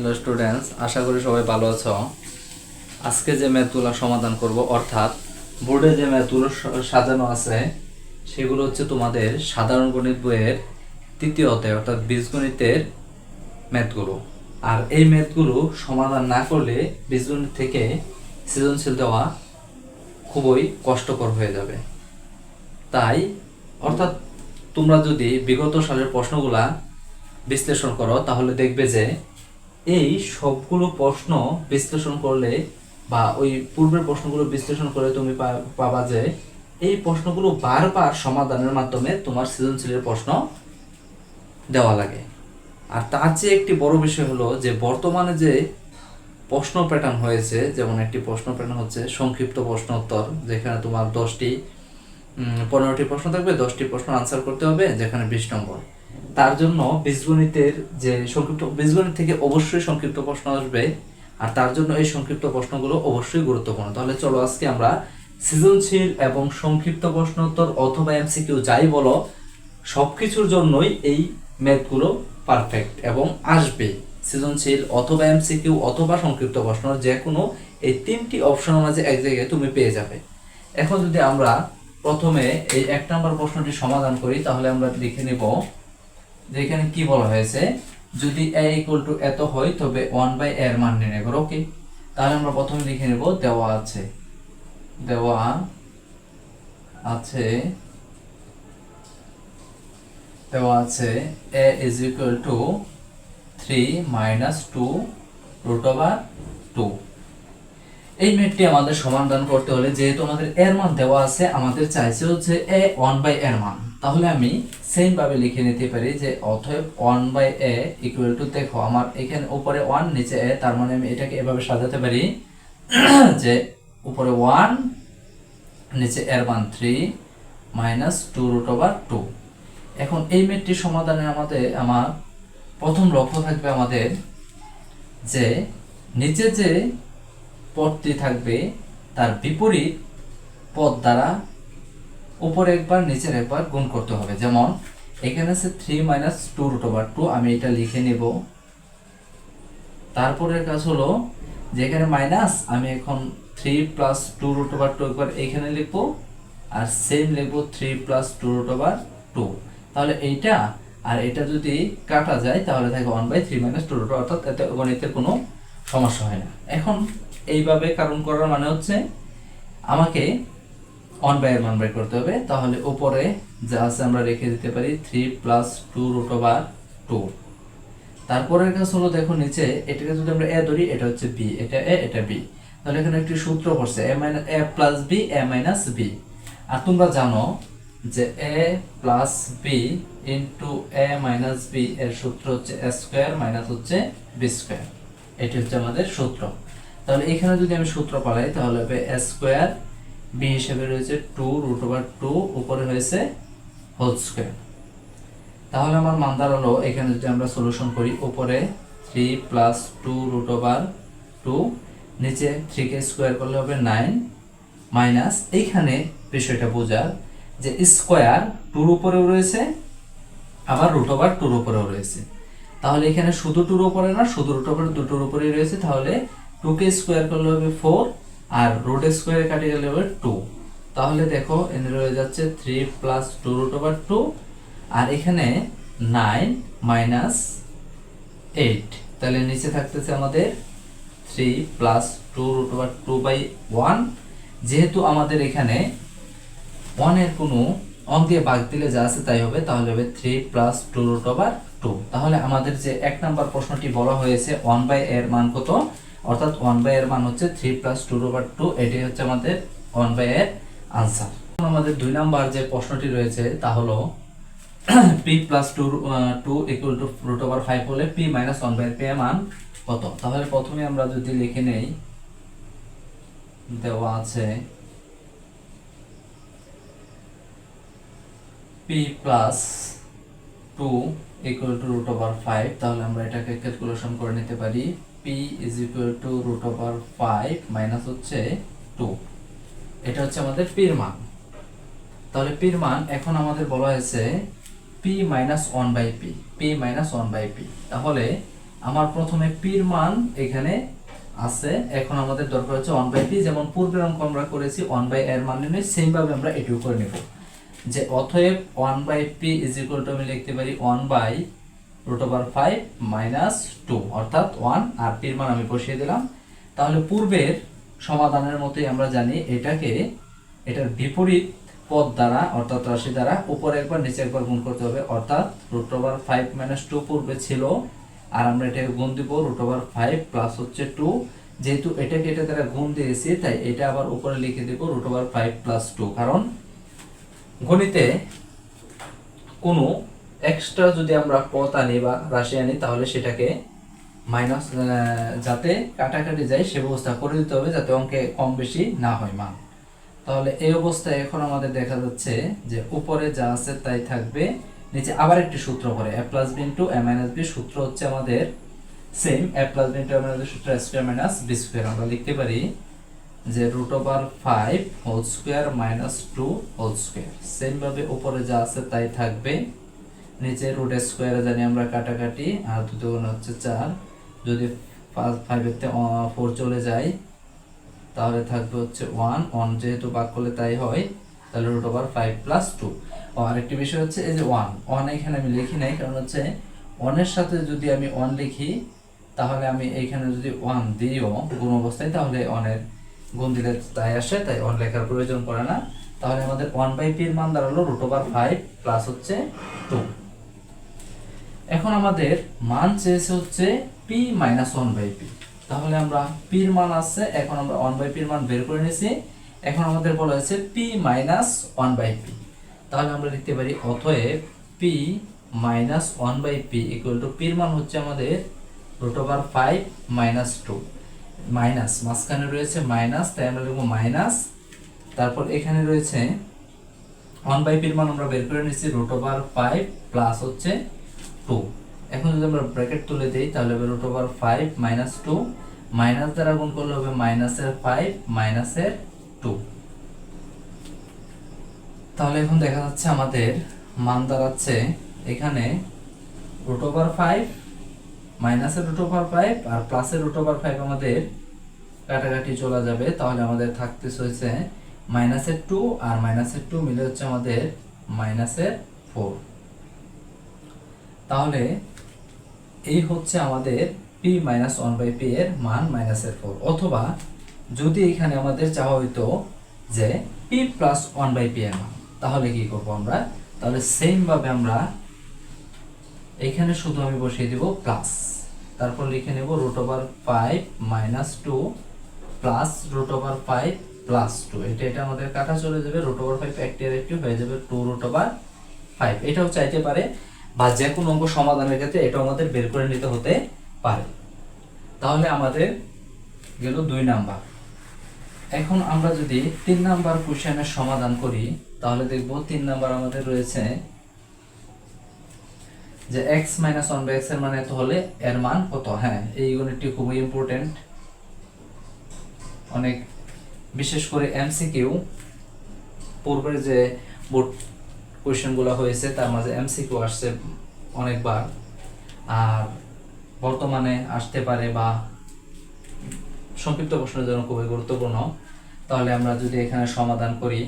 Hello students আশা করি সবাই ভালো আছো। আজকে যে ম্যাথগুলো সমাধান করব, অর্থাৎ বোর্ডে যে ম্যাথগুলো সাজানো আছে, সেগুলো হচ্ছে তোমাদের সাধারণ গণিত বইয়ের তৃতীয় অধ্যায়, অর্থাৎ বীজগণিতের ম্যাথগুলো আর এই ম্যাথগুলো সমাধান না করলে বীজগণিত থেকে সৃজনশীল দেওয়া খুবই কষ্টকর হয়ে যাবে। তাই, অর্থাৎ তোমরা যদি বিগত সালের প্রশ্নগুলা বিশ্লেষণ করো, তাহলে দেখবে যে এই সবগুলো প্রশ্ন বিশ্লেষণ করলে বা ওই পূর্বের প্রশ্নগুলো বিশ্লেষণ করে তুমি পাবা যে এই প্রশ্নগুলো বারবার সমাধানের মাধ্যমে তোমার সৃজনশীলের প্রশ্ন দেওয়া লাগে। আর তার চেয়ে একটি বড় বিষয় হলো যে বর্তমানে যে প্রশ্ন প্যাটার্ন হয়েছে, যেমন একটি প্রশ্ন প্যাটার্ন হচ্ছে সংক্ষিপ্ত প্রশ্ন উত্তর, যেখানে তোমার দশটি পনেরোটি প্রশ্ন থাকবে, দশটি প্রশ্ন আনসার করতে হবে, যেখানে বিশ নম্বর। তার জন্য বীজগণিতের যে সংক্ষিপ্ত, বীজগণিত থেকে অবশ্যই সংক্ষিপ্ত প্রশ্ন আসবে, আর তার জন্য এই সংক্ষিপ্ত প্রশ্নগুলো অবশ্যই গুরুত্বপূর্ণ। তাহলে চলো আজকে আমরা সৃজনশীল এবং সংক্ষিপ্ত প্রশ্ন উত্তর অথবা এমসিকিউ যাই বলো, সবকিছুর জন্যই এই ম্যাথগুলো পারফেক্ট এবং আসবে। সৃজনশীল অথবা এমসিকিউ অথবা সংক্ষিপ্ত প্রশ্ন যে কোনো এই তিনটি অপশনের মাঝে এক জায়গায় তুমি পেয়ে যাবে। এখন যদি আমরা প্রথমে এই এক নম্বর প্রশ্নটি সমাধান করি, তাহলে আমরা লিখে নিব যে এখানে কি বলা হয়েছে? যদি এ ইকুয়াল টু এত হয়, তবে ওয়ান বাই এর মান নির্ণয় করো ওকে তাহলে আমরা প্রথমে লিখে নেব, দেওয়া আছে। দেওয়া আছে। দেওয়া আছে, a is equal to 3 minus 2 root over 2 এই মেটটি আমাদের সমাধান করতে হলে যেহেতু আমাদের এর মান দেওয়া আছে, আমাদের চাইছে হচ্ছে এ ওয়ান বাই এর মান। তাহলে আমি সেম ভাবে লিখে নিতে পারি যে অতএব one by A equal to দেখো আমার এখানে উপরে ওয়ান নিচে এ তার মানে আমি এটাকে এভাবে সাজাতে পারি যে উপরে ওয়ান নিচে এর মান three minus two root over two এখন এই ম্যাথটি সমাধানে আমাদের, আমার প্রথম লক্ষ্য থাকবে আমাদের যে নিচে যে পদটি থাকবে, তার বিপরীত পদ দ্বারা উপরে একবার, নিচের একবার গুণ করতে হবে। যেমন, এখানে আছে three minus two root over two আমি এটা লিখে নেব। তারপরের কাজ হলো, যেখানে মাইনাস আমি এখন three plus two root over two একবার এখানে লিখব, আর সেম লিখব three plus two root over two তাহলে এইটা, আর এটা যদি কাটা যায়, তাহলে থাকে one by three minus two root অর্থাৎ এতে গণিতের কোনো সমস্যা হয় না। এখন এইভাবে কারণ করার মানে হচ্ছে, আমাকে ওয়ান বাই এর মান বের করতে হবে। তাহলে উপরে যা আছে আমরা রেখে দিতে পারি three plus two root over two তারপরের কাজ হলো দেখো নিচে, এটাকে যদি আমরা এ ধরি, এটা হচ্ছে বি এটা এ এটা বি তাহলে এখানে একটি সূত্র পড়ছে A minus A plus B A minus B আর তোমরা জানো যে A plus B into A minus B এর সূত্র হচ্ছে এ স্কোয়ার মাইনাস হচ্ছে বি স্কোয়ার এটি হচ্ছে আমাদের সূত্র। তাহলে এখানে যদি আমি সূত্র পালাই, তাহলে হবে এ স্কোয়ার বি হিসেবে রয়েছে টু রুট ওভার টু, উপরে হয়েছে হোল স্কোয়ার। তাহলে আমার মান দাঁড়াল, এখানে যদি আমরা সলিউশন করি, উপরে three plus two root over two, নিচে থ্রি কে স্কোয়ার করলে হবে নাইন মাইনাস, এইখানে বিষয়টা বোঝার যে স্কোয়ার টুর উপরেও রয়েছে, আবার রুট ওভার টুর উপরেও রয়েছে। তাহলে এখানে শুধু টুর উপরে না, শুধু রুট ওভার দুটোর উপরেই রয়েছে, তাহলে টু কে স্কোয়ার করলে হবে ফোর আর রুট স্কোয়ার কাটে গেলে হবে টু তাহলে দেখো এখানে রয়ে যাচ্ছে three plus two root over two আর এখানে নাইন মাইনাস এইট তাহলে নিচে থাকতেছে আমাদের three plus two root over two by one যেহেতু আমাদের এখানে ওয়ানের কোনো অন দিয়ে বাগ দিলে যা আছে তাই হবে, তাহলে হবে three plus two root over two তাহলে আমাদের যে এক নাম্বার প্রশ্নটি বলা হয়েছে ওয়ান বাই এর মান কত? অর্থাৎ ওয়ান বাই এর মান হচ্ছে three plus two over two এটি হচ্ছে আমাদের ওয়ান বাই এর আনসার আমাদের দুই নাম্বার যে প্রশ্নটি রয়েছে, তা হলো P plus two two equal to root over five হলে P minus one by P মান কত? তাহলে প্রথমে আমরা যদি লিখে নেই, দেওয়া আছে P plus two equal to root over five তাহলে আমরা এটাকে ক্যালকুলেশন করে নিতে পারি। P is equal to root over five minus হচ্ছে টু এটা হচ্ছে আমাদের পির মান। তাহলে পির মান এখন আমাদের বলা হয়েছে P minus one by P P minus one by P তাহলে আমার প্রথমে পির মান এখানে আছে, এখন আমাদের দরকার হচ্ছে ওয়ান বাই পি যেমন পূর্বের অঙ্ক আমরা করেছি ওয়ান বাই এর মান নির্ণয় সেম ভাবে আমরা এটিও করে নেব। যে অতএব one by P is equal to আমি লিখতে পারি one by root over five minus two অর্থাৎ ওয়ান আর পির মান আমি বসিয়ে দিলাম। তাহলে পূর্বের সমাধানের মতোই আমরা জানি এটাকে, এটার বিপরীত পদ দ্বারা, অর্থাৎ রাশি দ্বারা, উপরে একবার নিচে একবার গুণ করতে হবে, অর্থাৎ root over five minus two পূর্বে ছিল, আর আমরা এটাকে গুণ দিব রুট ওভার ফাইভ প্লাস হচ্ছে টু যেহেতু এটাকে এটা দ্বারা গুণ দিয়েছি, তাই এটা আবার উপরে লিখে দিব root over five plus two কারণ গণিতে কোনো এক্সট্রা যদি আমরা পদ আনি বা রাশি আনি, তাহলে সেটাকে মাইনাস যাতে কাটাকাটি যায়, সে ব্যবস্থা করে দিতে হবে যাতে অঙ্কে কম বেশি না হয় মান। তাহলে এই অবস্থায় এখন আমাদের দেখা যাচ্ছে যে উপরে যা আছে তাই থাকবে। নিচে আবার একটি সূত্র করে A plus B into A minus B সূত্র হচ্ছে আমাদের same A plus B into A minus সূত্র স্কোয়ার মাইনাস বি স্কোয়ার আমরা লিখতে পারি যে root over five whole square minus two whole square same ভাবে উপরে যা আছে তাই থাকবে। নিচে রুট স্কোয়ারে জানি আমরা কাটাকাটি, আর দুটো হচ্ছে চার। যদি তে ফোর চলে যায়, তাহলে থাকবে হচ্ছে ওয়ান ওয়ান যেহেতু বাদ করলে তাই হয়, তাহলে root over five plus two আরেকটি বিষয় হচ্ছে এই যে ওয়ান ওয়ান এখানে আমি লিখি নাই, কারণ হচ্ছে ওয়ানের সাথে যদি আমি ওয়ান লিখি, তাহলে আমি এইখানে যদি ওয়ান দিইও গুণ অবস্থায়, তাহলে ওয়ানের গুণ দিলে তাই আসে, তাই ওয়ান লেখার প্রয়োজন পড়ে না। তাহলে আমাদের ওয়ান বাই পির মান দাঁড়াল রুট ওভার ফাইভ প্লাস হচ্ছে টু এখন আমাদের মান চেয়েছে হচ্ছে P minus one by P তাহলে আমরা পির মান আছে, এখন আমরা ওয়ান বাই পির মান বের করে নিয়েছি। এখন আমাদের বলা হয়েছে P minus one by P তাহলে আমরা লিখতে পারি, অতএব P minus one by P equal to পির মান হচ্ছে আমাদের root over five minus two minus মাঝখানে রয়েছে মাইনাস তাই আমরা লিখব মাইনাস তারপর এখানে রয়েছে ওয়ান বাই পির মান আমরা বের করে নিচ্ছি রুট ওভার ফাইভ প্লাস হচ্ছে টু এখন যদি আমরা ব্র্যাকেট তুলে দিই, তাহলে হবে root over five minus two minus দ্বারা গুণ করলে হবে মাইনাসের ফাইভ মাইনাসের টু তাহলে এখন দেখা যাচ্ছে আমাদের মান দাঁড়াচ্ছে এখানে রুট ওভার ফাইভ মাইনাসের রুট ওভার ফাইভ আর প্লাসের রুট ওভার ফাইভ আমাদের কাটাকাটি চলে যাবে। তাহলে আমাদের থাকতে হয়েছে মাইনাসের টু আর মাইনাসের টু মিলে হচ্ছে আমাদের মাইনাসের ফোর তাহলে এই হচ্ছে আমাদের P minus one by P এর মান মাইনাসের ফোর অথবা যদি এখানে আমাদের চাওয়া হইতো যে P plus one by P এর মান, তাহলে কি করব আমরা? তাহলে সেম ভাবে আমরা এখানে শুধু আমি বসিয়ে দিব প্লাস তারপর লিখে নেব root over five minus two plus root over five plus two এটা এটা আমাদের কাটা চলে যাবে রুট ওভার ফাইভ একটি আর একটি হয়ে যাবে টু রুট ওভার ফাইভ এটাও চাইতে পারে বা যে কোনো অঙ্ক সমাধানের ক্ষেত্রে এটা আমাদের বের করে নিতে হতে পারে। তাহলে আমাদের গেল দুই নাম্বার। এখন আমরা যদি তিন নাম্বার কোশ্চেনের সমাধান করি, তাহলে দেখব তিন নাম্বার আমাদের রয়েছে যে এক্স মাইনাস ওয়ান বাই এক্সের মান এত হলে এর মান কত? হ্যাঁ এই গণিতটি খুবই ইম্পর্টেন্ট অনেক, বিশেষ করে এমসিকিউ পূর্বের যে বোর্ড কোয়েশ্চেনগুলো হয়েছে, তার মাঝে এমসিকিউ আসছে অনেকবার। আর বর্তমানে আসতে পারে বা সংক্ষিপ্ত প্রশ্নের জন্য খুবই গুরুত্বপূর্ণ। তাহলে আমরা যদি এখানে সমাধান করি,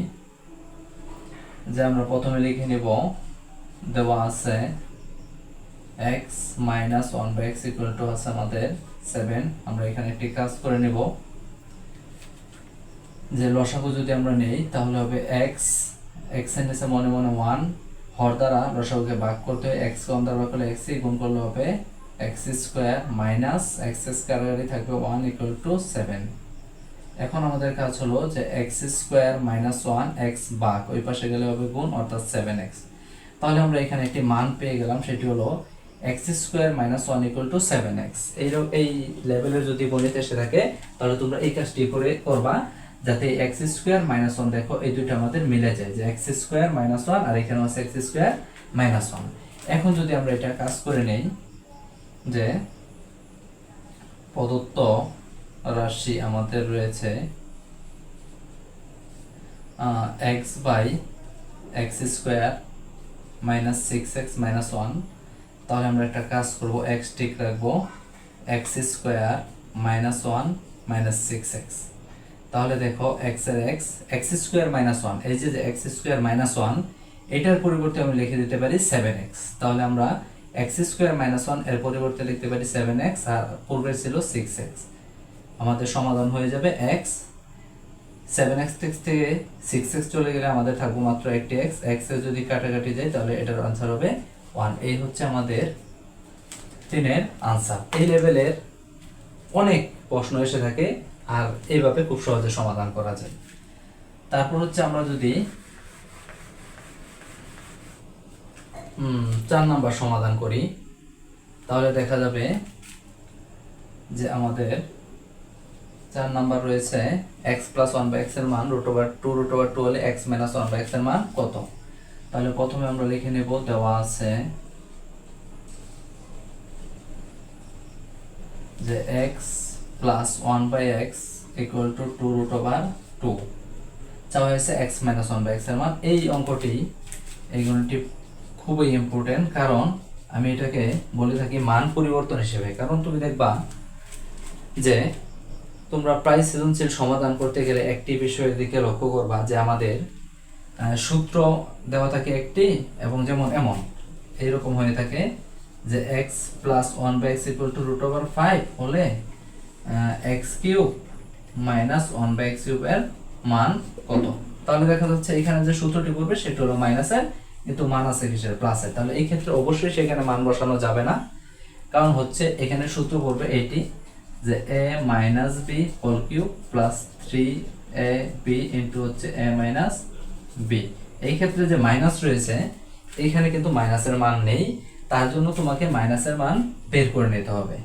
যে আমরা প্রথমে লিখে নিব, দেওয়া আছে X minus one by X equal to আছে আমাদের সেভেন আমরা এখানে একটি কাজ করে নেব, যে লসাগু যদি আমরা নেই, তাহলে হবে এক্স এক্সের নিচে মনে মনে ওয়ান হর দ্বারা লসাগুকে ভাগ করতে হয় এক্স ওয়ান দ্বারা ভাগ করলে এক্স গুণ করলে হবে এক্স স্কোয়ার মাইনাস এক্স স্কোয়ারই থাকবে ওয়ান ইকুয়াল টু সেভেন এখন আমাদের কাজ হলো যে X square minus one X ভাগ, ওই পাশে গেলে হবে গুণ, অর্থাৎ সেভেন এক্স তাহলে আমরা এখানে একটি মান পেয়ে গেলাম, সেটি হলো X square minus one equal to seven X এই লেভেলের যদি গণিত এসে থাকে, তাহলে তোমরা এই কাজটি করে করবা। যাতে এক্স স্কোয়ার মাইনাস ওয়ান দেখো, এই দুটো আমাদের মিলে যায়, যে এক্স স্কোয়ার মাইনাস ওয়ান আর এখানে আছে এক্স স্কোয়ার মাইনাস ওয়ান এখন যদি আমরা এটা কাজ করে নেই, যে প্রদত্ত রাশি আমাদের রয়েছে X by X square minus six X minus one তাহলে আমরা একটা কাজ করব এক্স ঠিক রাখব X square minus one minus six X তাহলে দেখো এক্সের X X square minus one এই যে এক্স স্কোয়ার মাইনাস ওয়ান এটার পরিবর্তে আমি লিখে দিতে পারি সেভেন এক্স তাহলে আমরা এক্স স্কোয়ার মাইনাস ওয়ানের পরিবর্তে লিখতে পারি সেভেন এক্স আর পূর্বে ছিল সিক্স এক্স আমাদের সমাধান হয়ে যাবে এক্স সেভেন এক্স থেকে সিক্স এক্স চলে গেলে আমাদের থাকবে মাত্র একটি এক্স এক্সের যদি কাটাকাটি যায়, তাহলে এটার আনসার হবে ওয়ান এই হচ্ছে আমাদের তিনের আনসার এই লেভেলের অনেক প্রশ্ন এসে থাকে। আর এইভাবে খুব সহজে সমাধান করা যায়। তারপর হচ্ছে আমরা যদি চার নাম্বার সমাধান করি, তাহলে দেখা যাবে যে আমাদের চার নাম্বার রয়েছে এক্স প্লাস ওয়ান বাই এক্সের মান root over two root over two হলে এক্স মাইনাস ওয়ান বাই এক্সের মান কত? তাহলে প্রথমে আমরা লিখে নেব, দেওয়া আছে যে X plus one by X equal to two root over two চাওয়া হয়েছে এক্স মাইনাস ওয়ান বাই এক্সের মান। এই অঙ্কটি এই গণিতটি খুবই ইম্পর্টেন্ট কারণ আমি এটাকে বলে থাকি মান পরিবর্তন হিসেবে। কারণ তুমি দেখবা যে তোমরা প্রায় সৃজনশীল সমাধান করতে গেলে একটি বিষয়ের দিকে লক্ষ্য করবা যে আমাদের সূত্র দেওয়া থাকে একটি এবং যেমন এমন। এইরকম হয়ে থাকে যে X plus one by X equal to root over five হলে X cube minus one by X cube এর মান কত? তাহলে দেখা যাচ্ছে এখানে যে সূত্রটি করবে সেটা হলো মাইনাসের কিন্তু মান আছে কিসের? প্লাসের তাহলে এই ক্ষেত্রে অবশ্যই সেখানে মান বসানো যাবে না। কারণ হচ্ছে এখানে সূত্র করবে এইটি যে A minus B whole cube plus three A B into হচ্ছে এ মাইনাস বি এই ক্ষেত্রে যে মাইনাস রয়েছে এইখানে কিন্তু মাইনাসের মান নেই। তার জন্য তোমাকে মাইনাসের মান বের করে নিতে হবে।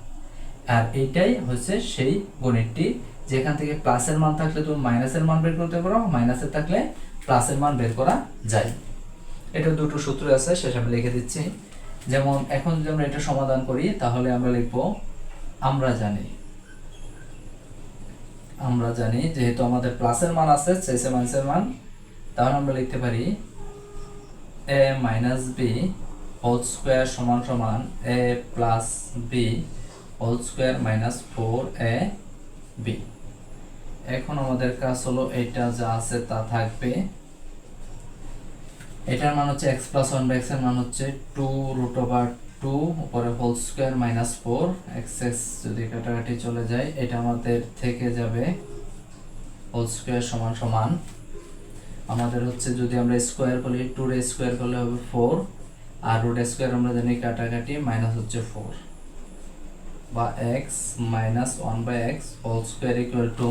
আর এইটাই হচ্ছে সেই গণিতটি যেখান থেকে প্লাসের মান থাকলে তুমি মাইনাসের মান বের করতে পারো মাইনাসের থাকলে প্লাসের মান বের করা যায়। এটা দুটো সূত্র আছে সেটা আমি লিখে দিচ্ছি। যেমন এখন যদি আমরা এটা সমাধান করি, তাহলে আমরা লিখব, আমরা জানি আমরা জানি যেহেতু আমাদের প্লাসের মান আছে চাইছে মাইনাসের মান, তাহলে আমরা লিখতে পারি A minus B whole square সমান সমান A plus B whole square minus four A B এখন আমাদের কাজ হলো এটা যা আছে তা থাকবে। এটার মান হচ্ছে এক্স প্লাস ওয়ান বাই এর মান হচ্ছে টু রুট ওভার টু উপরে whole square minus four X X যদি কাটাকাটি চলে যায়, এটা আমাদের থেকে যাবে হোল স্কোয়ার সমান সমান। আমাদের হচ্ছে যদি আমরা স্কোয়ার করি টু রে স্কোয়ার করলে হবে ফোর আর রুট স্কোয়ার আমরা জানি কাটাকাটি মাইনাস হচ্ছে ফোর বা X minus one by X whole square equal to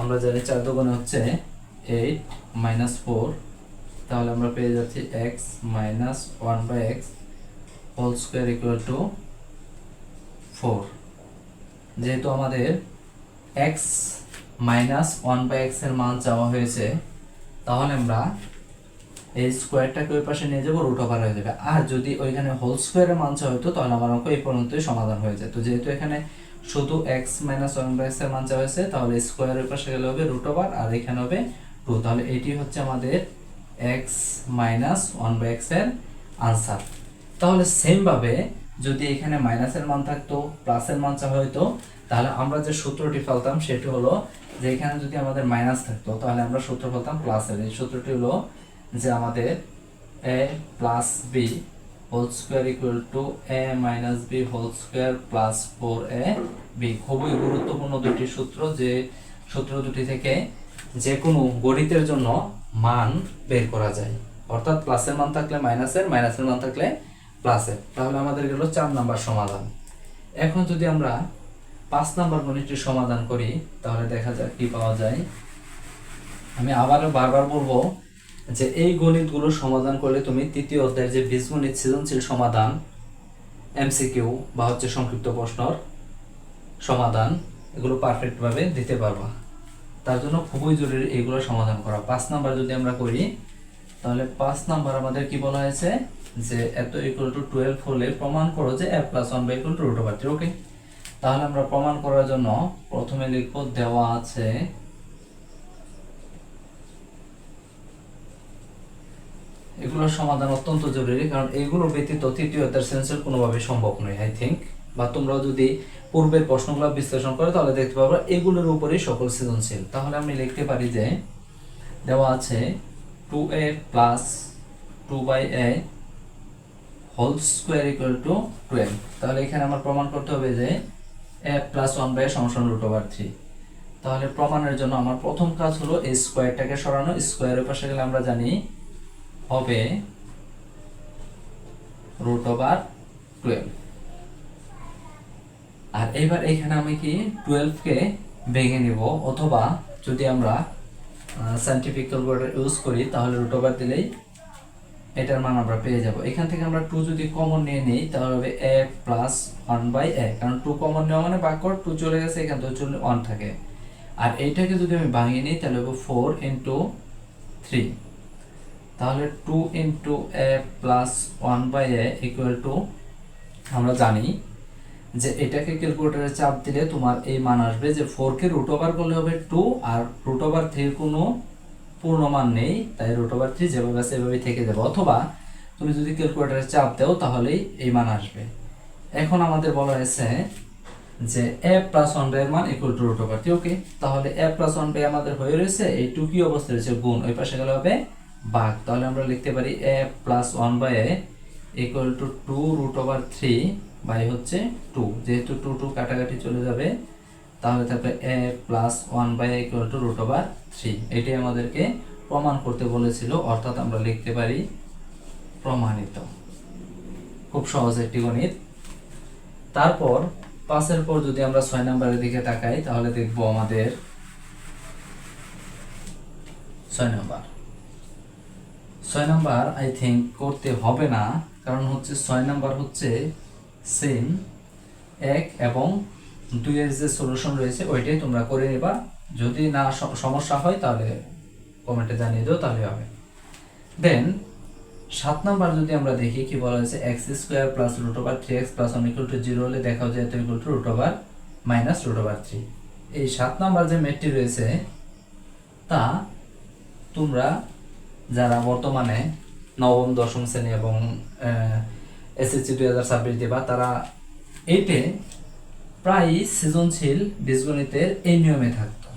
আমরা জানি চার দোকানে হচ্ছে এইট মাইনাস ফোর তাহলে আমরা পেয়ে যাচ্ছি X minus one by X whole square equal to four যেহেতু আমাদের এক্স মাইনাস ওয়ান বাই এক্সের মান চাওয়া হয়েছে, তাহলে আমরা এই স্কোয়ারটাকে ওই পাশে নিয়ে যাব রুট ওভার হয়ে যাবে। আর যদি ওইখানে হোল স্কোয়ারের মান চাওয়া হতো তাহলে আমার অঙ্ক এই পর্যন্তই সমাধান হয়ে যেত যেহেতু এখানে শুধু এক্স মাইনাস ওয়ান বাই এক্সের মান চাওয়া হয়েছে, তাহলে স্কোয়ারের পাশে গেলে হবে রুট ওভার আর এখানে হবে টু তাহলে এটি হচ্ছে আমাদের এক্স মাইনাস ওয়ান বাই এক্সের আনসার তাহলে সেম ভাবে যদি এখানে মাইনাসের মান থাকতো প্লাসের মান চাওয়া হতো তাহলে আমরা যে সূত্রটি ফেলতাম, সেটি হলো যে এখানে যদি আমাদের মাইনাস থাকতো, তাহলে আমরা সূত্র ফেলতাম প্লাসের এই সূত্রটি হলো যে আমাদের A plus B whole square equal to A minus B whole square plus four A B খুবই গুরুত্বপূর্ণ দুটি সূত্র যে সূত্র দুটি থেকে যে কোনো গণিতের জন্য মান বের করা যায়। অর্থাৎ প্লাসের মান থাকলে মাইনাসের মাইনাসের মান থাকলে প্লাসের তাহলে আমাদের গেল চার নাম্বার সমাধান। এখন যদি আমরা পাঁচ নাম্বার গণিতটি সমাধান করি, তাহলে দেখা যাক কি পাওয়া যায়। আমি আবারও বারবার বলব যে এই গণিতগুলো সমাধান করলে তুমি তৃতীয় অধ্যায়ের যে বীজগণিত সৃজনশীল সমাধান এমসিকিউ বা হচ্ছে সংক্ষিপ্ত প্রশ্নর সমাধান, এগুলো পারফেক্টভাবে দিতে পারবা। তার জন্য খুবই জরুরি এগুলো সমাধান করা। পাঁচ নাম্বার যদি আমরা করি, তাহলে পাঁচ নাম্বার আমাদের কি বলা হয়েছে? যে এত ইকুয়াল টু টুয়েলভ হলে প্রমাণ করো যে A plus one by equal to root over okay তাহলে আমরা প্রমাণ করার জন্য প্রথমে লিখব দেওয়া আছে এগুলোর সমাধান অত্যন্ত জরুরি, কারণ এগুলো ব্যতীত তৃতীয় অধ্যায়ের সেন্সের কোনোভাবে সম্ভব নয় আই থিঙ্ক বা তোমরা যদি পূর্বের প্রশ্নগুলো বিশ্লেষণ করো, তাহলে দেখতে পাবো এগুলোর উপরেই সকল সৃজনশীল। তাহলে আমি লিখতে পারি যে দেওয়া আছে two A plus two by A whole square equal to twelve তাহলে এখানে আমার প্রমাণ করতে হবে যে এ প্লাস ওয়ান বাই সমসন রুট ওভার থ্রি তাহলে প্রমাণের জন্য আমার প্রথম কাজ হলো এই স্কোয়ারটাকে সরানো। স্কোয়ারের পাশে গেলে আমরা জানি হবে রুট ওভার টুয়েলভ আর এবার এখানে আমি কি টুয়েলভকে ভেঙে নিব? অথবা যদি আমরা সাইন্টিফিক ক্যালকুলেটর ইউজ করি, তাহলে রুট ওভার দিলেই এটার মান আমরা পেয়ে যাব। এখান থেকে আমরা টু যদি কমন নিয়ে নিই, তাহলে হবে A plus one by A কারণ টু কমন নেওয়া মানে বাক্যর টু চলে গেছে, এখান থেকে চলে ওয়ান থাকে। আর এইটাকে যদি আমি ভাঙিয়ে নিই, তাহলে হবে ফোর ইন্টু থ্রি তাহলে two into a plus one by a equal to আমরা জানি যে এটাকে ক্যালকুলেটরে চাপ দিলে তোমার এই মান আসবে যে ফোর কে রুট ওভার করলে হবে টু আর রুট ওভার থ্রির কোনো পূর্ণ মান নেই, তাই রুট ওভার থ্রি যেভাবে আছে এভাবেই থেকে যাবে। অথবা তুমি যদি ক্যালকুলেটরে চাপ দাও তাহলেই এই মান আসবে। এখন আমাদের বলা হয়েছে যে এ প্লাস ওয়ান বাই মান equal to root over three okay তাহলে এ প্লাস ওয়ান বাই আমাদের হয়ে রয়েছে, এই টু কি অবস্থা রয়েছে? গুণ। ওই পাশে গেলে হবে ভাগ তাহলে আমরা লিখতে পারি a plus one by a equal to two root over three by হচ্ছে টু যেহেতু টু টু কাটাকাটি চলে যাবে, তাহলে থাকবে a plus one by equal to root over three এটাই আমাদেরকে প্রমাণ করতে বলেছিল, অর্থাৎ আমরা লিখতে পারি প্রমাণিত। খুব সহজ একটি গণিত। তারপর পাঁচের পর যদি আমরা ছয় নম্বরের দিকে তাকাই, তাহলে দেখব আমাদের ছয় নম্বর। ছয় নাম্বার আই থিঙ্ক করতে হবে না, কারণ হচ্ছে ছয় নাম্বার হচ্ছে সেম এক এবং দুইয়ের যে সলিউশন রয়েছে, ওইটাই তোমরা করে নিবা। যদি না সমস্যা হয়, তাহলে কমেন্টে জানিয়ে দাও তাহলে হবে। দেন সাত নাম্বার যদি আমরা দেখি, কি বলা হয়েছে x square plus root over three x plus one equal to zero হলে দেখাও যায় এত equal to root over minus root over three এই সাত নাম্বার যে মেটটি রয়েছে, তা তোমরা যারা বর্তমানে নবম, দশম শ্রেণি এবং এসএসসি দুই হাজার ছাব্বিশ দিবা, তারা এইটে প্রায় সৃজনশীল বীজগণিতের এই নিয়মে থাকতো।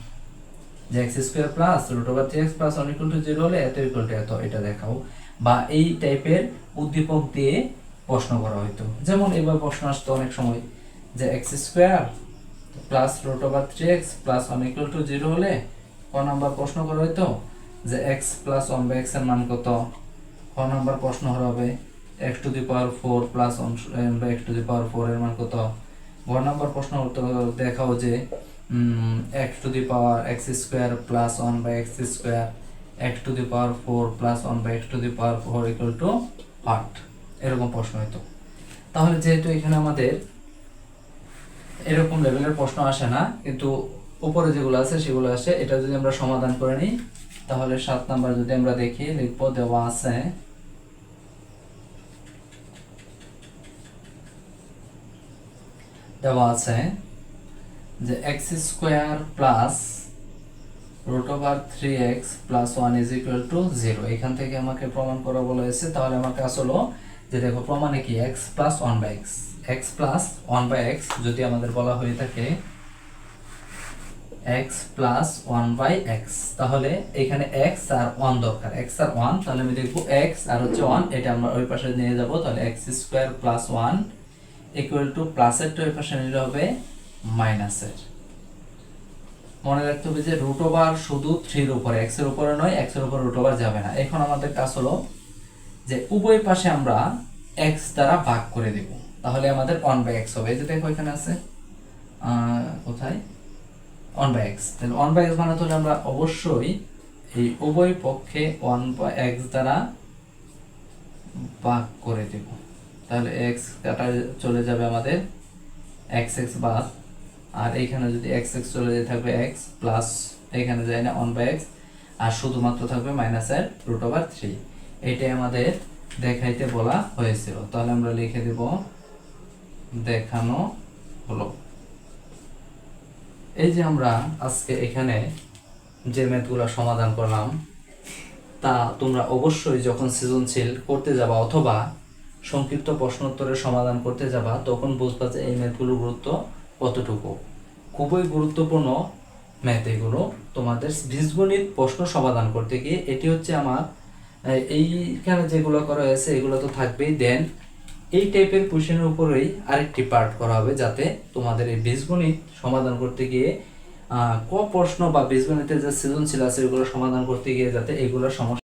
যে x square plus root over three x plus one zero হলে এত ইকুয়াল টু এত, এটা দেখাও। বা এই টাইপের উদ্দীপক দিয়ে প্রশ্ন করা হতো যেমন এবার প্রশ্ন আসতো অনেক সময় যে x square plus root over three x plus one equal zero হলে ক নাম্বার প্রশ্ন করা হতো যে এক্স প্লাস ওয়ান বাই এক্সের মান কত? ক নাম্বার প্রশ্ন হবে x to the power four plus one by x to the power four এর মান কত? ঘ নাম্বার প্রশ্ন দেখাও যে x to the power x square plus one by x square x to the power four plus one by x to the power four equal to what এরকম প্রশ্ন হতো তাহলে যেহেতু এখানে আমাদের এরকম লেভেলের প্রশ্ন আসে না, কিন্তু উপরে যেগুলো আছে সেগুলো আসে, এটা যদি আমরা সমাধান করে নিই তাহলে সাত নাম্বার যদি আমরা দেখি, লিখব দেওয়া আছে। দেওয়া আছে যে x square plus root over three x plus one is equal to zero এখান থেকে আমাকে প্রমাণ করা বলা হয়েছে। তাহলে আমার কাজ যে দেখো, প্রমাণে কি? X plus one by x x plus one by x যদি আমাদের বলা হয়ে থাকে x plus one by x তাহলে এখানে আর ওয়ান দরকার। আর ওয়ান তাহলে আমি দেখব আর হচ্ছে ওয়ান এটা আমরা ওই পাশে নিয়ে যাব। তাহলে x square plus one equal to ওই পাশে নিলে হবে মাইনাসের মনে রাখতে হবে যে রুট ওভার শুধু থ্রির উপরে। উপরে নয় উপর রুট ওভার যাবে না। এখন আমাদের কাজ হলো যে উভয় পাশে আমরা এক্স দ্বারা ভাগ করে দেব। তাহলে আমাদের ওয়ান বাই এক্স হবে। এই যে দেখো এখানে আছে। কোথায়? ওয়ান বাই এক্স তাহলে ওয়ান বাই এক্স বানাতে হলে আমরা অবশ্যই এই উভয় পক্ষে ওয়ান বাই এক্স দ্বারা ভাগ করে দেব। তাহলে এক্স কাটা চলে যাবে আমাদের এক্স এক্স বাদ, আর এইখানে যদি এক্স এক্স চলে যেতে থাকবে এক্স প্লাস এখানে যায় না ওয়ান বাই এক্স আর শুধুমাত্র থাকবে মাইনাসের রুট ওভার থ্রি এটাই আমাদের দেখাইতে বলা হয়েছিল। তাহলে আমরা লিখে দেব, দেখানো হলো। এই যে আমরা আজকে এখানে যে ম্যাথগুলো সমাধান করলাম, তা তোমরা অবশ্যই যখন সৃজনশীল করতে যাবা অথবা সংক্ষিপ্ত প্রশ্নোত্তরের সমাধান করতে যাবা, তখন বুঝবা যে এই ম্যাথগুলোর গুরুত্ব কতটুকু। খুবই গুরুত্বপূর্ণ ম্যাথ এগুলো। তোমাদের বীজগণিত প্রশ্ন সমাধান করতে গিয়ে এটি হচ্ছে আমার এইখানে যেগুলো করা হয়েছে, এগুলো তো থাকবেই। দেন এই টাইপের কোশ্চেনের উপরেই আরেকটি পার্ট করা হবে যাতে তোমাদের এই বীজগণিত সমাধান করতে গিয়ে ক প্রশ্ন বা বীজগণিতের যে সৃজনশীল আছে এগুলো সমাধান করতে গিয়ে যাতে এগুলো সমস্যা